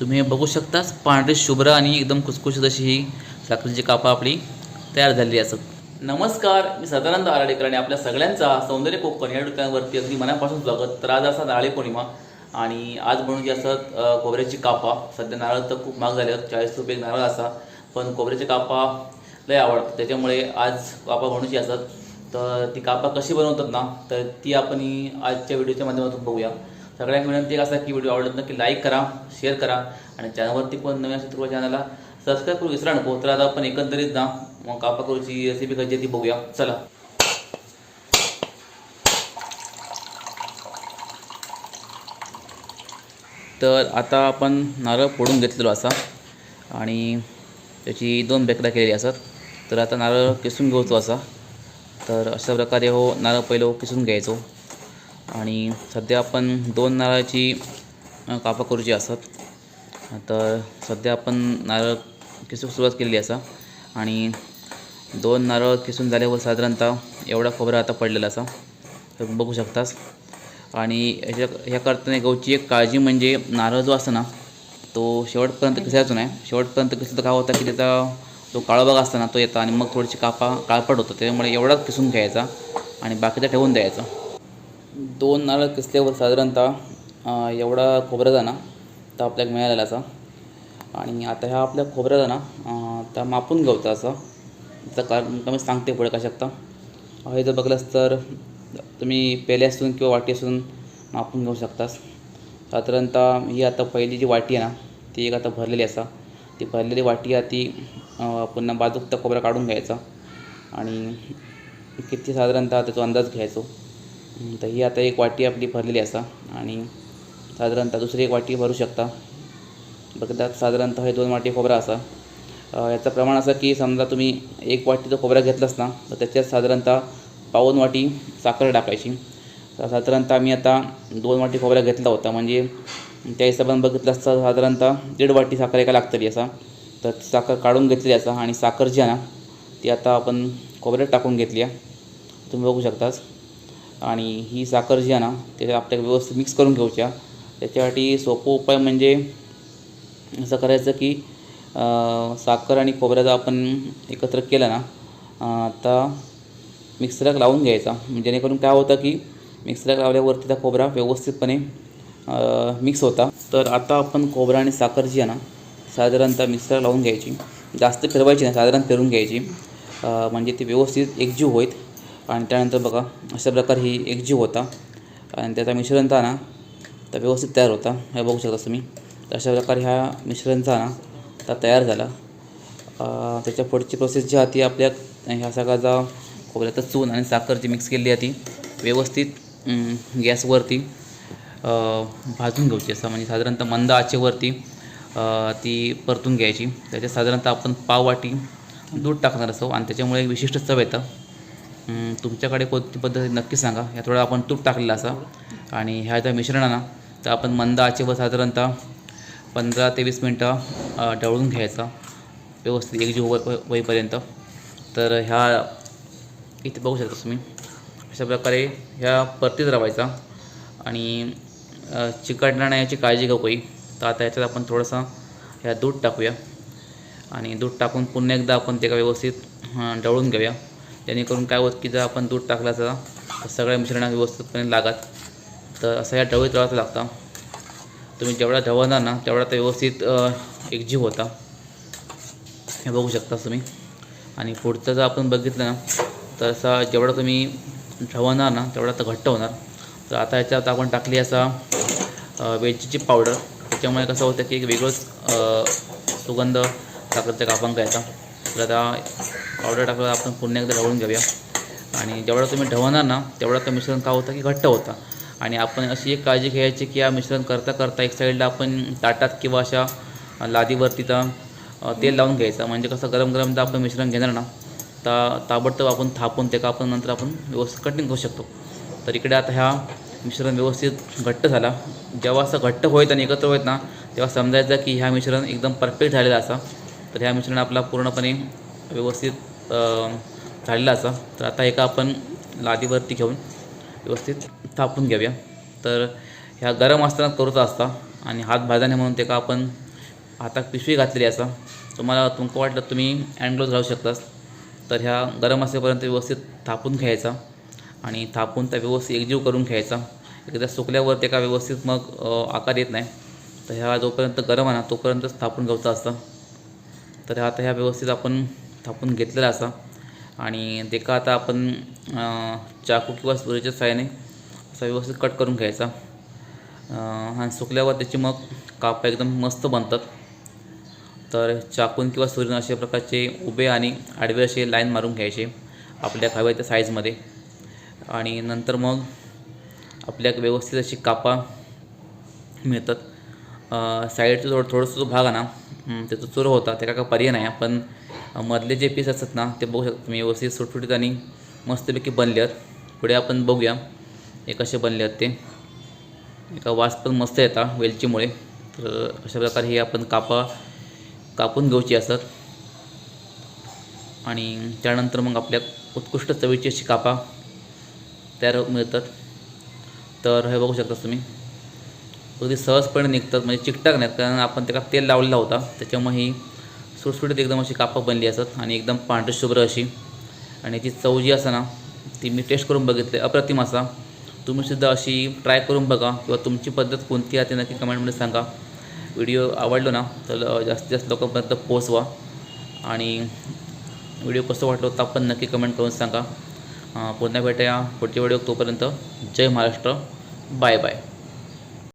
तुम्ही हे बघू शकताच. पांढरी शुभ्र आणि एकदम खुसखुशीत अशी ही साखरेची कापा आपली तयार झालेली असत. नमस्कार मी सदानंद आराडेकर आणि आपल्या सगळ्यांचा सौंदर्य कोकण या दुकानावरती अगदी मनापासून स्वागत. तर आज असा नारळी पौर्णिमा आणि आज म्हणून जी असत कोबऱ्याची खोबऱ्याची कापा. सध्या नारळ तर खूप महाग झाले आहेत चाळीस रुपये एक नारळ असा. पण खोबऱ्याची कापा लय आवडतात. त्याच्यामुळे आज कापा बनवूची असत तर ती कापा कशी बनवतात ना तर ती आपण आजच्या व्हिडिओच्या माध्यमातून बघूया. सगळ्यांना विनंती एक असा की व्हिडिओ आवडत नक्की लाईक करा शेअर करा आणि चॅनलवरती पण नवीन असेल चॅनलला सबस्क्राईब करू. विसरा नको. तर आता आपण एकंदरीत ना मग कापा करूची रेसिपी कशी ती बघूया. चला. तर आता आपण नारळ फोडून घेतलेलो असा. आणि त्याची दोन बेकड्या केलेली असतात. तर आता नारळ किसून घेऊचो असा. तर अशा प्रकारे हो नारळ पहिलं किसून घ्यायचो. आणि सध्या आपण दोन नारळाची कापा करूची असत. तर सध्या आपण नारळ किसूक सुरुवात केलेली असा. आणि दोन नारळ किसून झाल्यावर साधारणतः एवढा खोबरा आता पडलेला असा. बघू शकतास. आणि ह्याच्या ह्या करताना गहूची एक काळजी म्हणजे नारळ जो असतो ना तो शेवटपर्यंत किसायचो नाही. शेवटपर्यंत किसलं तर काय होतं की त्याचा तो काळोबाग असताना ना तो येतो आणि मग थोडीशी कापा काळपट होतो. त्यामुळे एवढाच किसून घ्यायचा आणि बाकीचा ठेवून द्यायचा. दोन नारळ किसल्यावर साधारणतः एवढा खोबरा ना तर आपल्याला मिळालेला असा. आणि आता ह्या आपल्या खोबऱ्याचा ना त्या मापून गवता असं. त्याचं कारण कमी सांगते पुढे का शकता. हे जर बघलंस तर तुम्ही पेले असून किंवा वाटी असून मापून घेऊ शकतास. साधारणतः ही आता पहिली जी वाटी आहे ना ती एक आता भरलेली असा. ती भरलेली वाटी आहे ती पुन्हा बाजूक त्या खोबरा काढून घ्यायचा. आणि किती साधारणतः त्याचा अंदाज घ्यायचो. तर ही आता एक वाटी आपली भरलेली असा आणि साधारणतः दुसरी एक वाटी भरू शकता. बघतात साधारणतः हे दोन वाटी खोबरा असा. याचं प्रमाण असं की समजा तुम्ही एक वाटी जर खोबरा घेतलास ना तर त्याच्यात साधारणतः पाऊन वाटी साखर टाकायची. तर साधारणतः मी आता दोन वाटी खोबरा घेतला होता. म्हणजे त्या हिशोबाने बघितलं असता साधारणतः दीड वाटी साखर एका लागतली असा. तर साखर काढून घेतली असा आणि साखर जी आहे ना ती आता आपण खोबऱ्यात टाकून घेतली आहे. तुम्ही बघू शकताच आणि ही साखर जी आहे ना ते आपल्या व्यवस्थित मिक्स करून घ्यायच्या त्याच्यासाठी सोपं उपाय म्हणजे असं करायचं की साखर आणि खोबऱ्याचा आपण एकत्र केलं ना आता मिक्सरला लावून घ्यायचा. म्हणजे जेणेकरून काय होतं की मिक्सरला लावल्यावरती त्या खोबरा व्यवस्थितपणे मिक्स होता. तर आता आपण खोबरा आणि साखर जी आहे ना साधारणतः मिक्सरला लावून घ्यायची. जास्त फिरवायची नाही साधारण फिरून घ्यायची. म्हणजे ती व्यवस्थित एकजीव होईल. आणि त्यानंतर बघा अशा प्रकारे ही एक जीव होता. आणि त्याचा मिश्रणता ना तर व्यवस्थित तयार होता. हे बघू शकता तुम्ही. तर अशा प्रकारे ह्या मिश्रणचा ना तर तयार झाला. त्याच्या पुढची प्रोसेस जी आहे ती आपल्या ह्या सगळ्याचा खोबऱ्याचा चून आणि साखर जी मिक्स केली आहे ती. व्यवस्थित गॅसवरती भाजून घ्यायची. असं म्हणजे साधारणतः मंद आचेवरती ती परतून घ्यायची. त्याच्यात साधारणतः आपण पाव वाटी दूध टाकणार असो. आणि त्याच्यामुळे एक विशिष्ट चव येतं. तुमच्याकडे कोणती पद्धती नक्की सांगा. या थोडा आपण तूप टाकलेलं असा. आणि ह्या ज्या मिश्रणाना तर आपण मंद आचेवर साधारणतः पंधरा ते वीस मिनटं अ, ढवळून घ्यायचा. व्यवस्थित एकजीव हो होईपर्यंत. तर ह्या इथे बघू शकता तुम्ही. अशा प्रकारे ह्या परतीत राहायचा आणि चिकटणार नाही याची काळजी घेऊ काही तर आता याच्यात आपण थोडंसं ह्या दूध टाकूया. आणि दूध टाकून पुन्हा एकदा आपण ते का व्यवस्थित अं, ढवळून घेऊया. जेणेकरून काय होत की जर आपण दूध टाकल्याचं तर सगळ्या मिश्रणा व्यवस्थितपणे लागत. तर असा या ढवळीत राहावं लागतं. तुम्ही जेवढा ढवळणार ना तेवढा ते व्यवस्थित एकजीव होता. हे बघू शकता तुम्ही. आणि पुढचं जर आपण बघितलं ना तर असा जेवढा तुम्ही ढवळणार ना तेवढा तर घट्ट होणार. तर आता याच्यात आपण टाकली असा अ, वेलचीची पावडर त्याच्यामुळे कसं होतं की एक वेगळंच सुगंध साखरच्या कापांक यायचा. तर आता पावडर टाकलं आपण पुन्हा एकदा ढवळून घेऊया. आणि जेवढा तुम्ही ढवणार ना तेवढा तर मिश्रण का होतं की घट्ट होतं. आणि आपण अशी एक काळजी घ्यायची की या मिश्रण करता करता एक साईडला आपण ताटात किंवा अशा लादीवरती तर तेल लावून घ्यायचं. म्हणजे कसं गरम गरम तर आपण मिश्रण घेणार ना तर ताबडतोब आपण थापून ते का आपण नंतर आपण व्यवस्थित कटिंग करू शकतो. तर इकडे आता ह्या मिश्रण व्यवस्थित घट्ट झाला. जेव्हा असं घट्ट होईत आणि एकत्र होईत ना तेव्हा समजायचं की ह्या मिश्रण एकदम परफेक्ट झालेलं असा. तर ह्या मिश्रण आपला पूर्णपणे व्यवस्थित झालेला असा. तर आता एका आपण लादीवरती घेऊन व्यवस्थित थापून घेऊया. तर ह्या गरम असताना करत असता आणि हात भाजाने म्हणून ते का आपण हातात पिशवी घातलेली असा. तुम्हाला तुमका वाटलं तुम्ही अँडग्लोज घालू शकतास. तर ह्या गरम असेपर्यंत व्यवस्थित थापून घ्यायचा आणि थापून त्या व्यवस्थित एकजीव करून घ्यायचा. एकदा सुकल्यावर ते का व्यवस्थित मग आकार येत नाही. तर ह्या जोपर्यंत गरम आहे ना तोपर्यंतच थापून घ्यायचा असतं. तर आता ह्या व्यवस्थित आपण थापून घेतलेला असा. आणि ते का आता आपण चाकू किंवा सुरीच्या साहाय्याने असा व्यवस्थित कट करून घ्यायचा. आणि सुकल्यावर त्याची मग काप एकदम मस्त बनतात. तर चाकून किंवा सुरीनं अशा प्रकारचे उभे आणि आडवे असे लाईन मारून घ्यायचे आपल्या हव्या त्या साईजमध्ये. आणि नंतर मग आपल्या व्यवस्थित अशी कापा मिळतात. साईडचं थोडं थोडंसं जो भाग आहे ना त्याचा चुरो होता त्या काय पर्याय नाही पण मधले जे पीस असतात ना ते बघू शकता तुम्ही. व्यवस्थित सुटसुटीत आणि मस्तपैकी बनले आहेत. पुढे आपण बघूया हे कसे बनले आहेत ते. एका वास पण मस्त येतात वेलचीमुळे. तर अशा प्रकारे हे आपण कापा कापून घेऊची असतात. आणि त्यानंतर मग आपल्या उत्कृष्ट चवीची अशी कापा तयार मिळतात. तर हे बघू शकता तुम्ही. अगदी सहजपणे निघतात म्हणजे चिकटाक नाहीत कारण आपण त्याला तेल लावलेला होता. त्याच्यामुळे ही सुटसुटीत एकदम अशी कापं बनली असतात आणि एकदम पांढरीशुभ्र अशी. आणि ती चव जी असा ना ती मी टेस्ट करून बघितली. अप्रतिम असा. तुम्हीसुद्धा अशी ट्राय करून बघा किंवा तुमची पद्धत कोणती आहे ते नक्की कमेंटमध्ये सांगा. व्हिडिओ आवडलो ना तर जास्तीत जास्त लोकांपर्यंत पोचवा आणि व्हिडिओ कसं वाटलं होतं आपण नक्की कमेंट करून सांगा. पुन्हा भेटूया पुढच्या व्हिडिओ तोपर्यंत. जय महाराष्ट्र. Bye bye